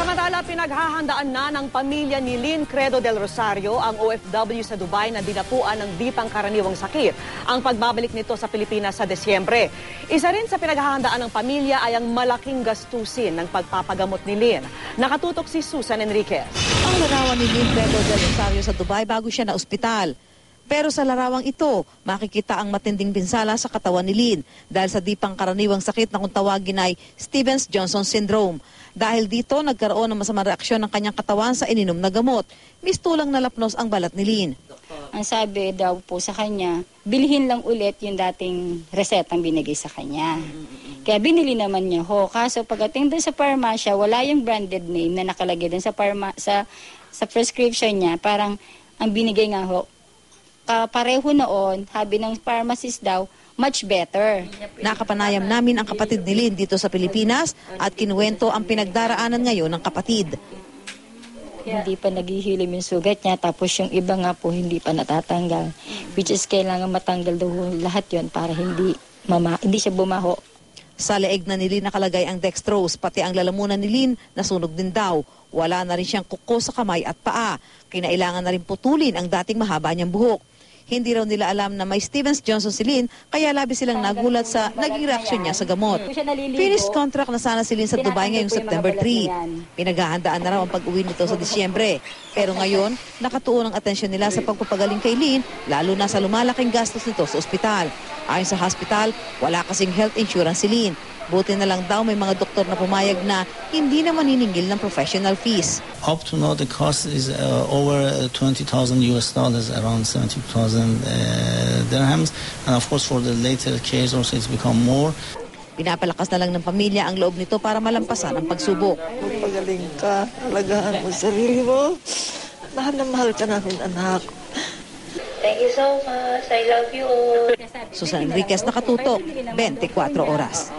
Samantala, pinaghahandaan na ng pamilya ni Lynn Credo del Rosario, ang OFW sa Dubai na dinapuan ng di pangkaraniwang sakit. Ang pagbabalik nito sa Pilipinas sa Desyembre. Isa rin sa pinaghahandaan ng pamilya ay ang malaking gastusin ng pagpapagamot ni Lynn. Nakatutok si Susan Enriquez. Ang larawan ni Lynn Pedro del Rosario sa Dubai bago siya na ospital. Pero sa larawang ito, makikita ang matinding pinsala sa katawan ni Lynn dahil sa di pangkaraniwang sakit na kung tawagin ay Stevens-Johnson syndrome. Dahil dito, nagkaroon ng masamang reaksyon ng kanyang katawan sa ininom na gamot. Mistulang nalapnos ang balat ni Lynn. Ang sabi daw po sa kanya, bilhin lang ulit yung dating resetang binigay sa kanya. Kaya binili naman niya ho. Kaso pagdating doon sa pharmacia, wala yung branded name na nakalagay doon sa, pharma, sa, sa prescription niya. Parang ang binigay nga ho, ka- pareho noon, sabi ng pharmacist daw, much better. Nakapanayam namin ang kapatid ni Lynn dito sa Pilipinas at kinuwento ang pinagdaraanan ngayon ng kapatid. Hindi pa naghihilim yung sugat niya, tapos yung iba nga po hindi pa natatanggal. Which is kailangan matanggal daw lahat yon para hindi, mama, hindi siya bumaho. Sa leeg na ni Lynn nakalagay ang dextrose, pati ang lalamunan ni Lynn nasunog din daw. Wala na rin siyang kuko sa kamay at paa. Kinailangan na rin putulin ang dating mahaba niyang buhok. Hindi raw nila alam na may Stevens-Johnson si Lynn, kaya labi silang nagulat sa naging reaksyon niya sa gamot. Finished contract na sana si Lynn sa Dubai ngayong September 3. Pinaghahandaan na raw ang pag-uwi nito sa Disyembre. Pero ngayon, nakatuon ang atensyon nila sa pagpapagaling kay Lynn, lalo na sa lumalaking gastos nito sa ospital. Ayon sa hospital, wala kasing health insurance si Lynn. Buti na lang daw may mga doktor na pumayag na hindi na maniningil ng professional fees. Up to now, the cost is uh, over uh, 20,000 US dollars, around 70,000 uh, dirhams. And of course, for the later case, also it's become more. Pinapalakas na lang ng pamilya ang loob nito para malampasan ang pagsubok. Magpagaling ka, alagaan mo sarili mo. Mahal na mahal ka namin, anak. Thank you so much. I love you all. Susan Enriquez nakatutok, 24 oras.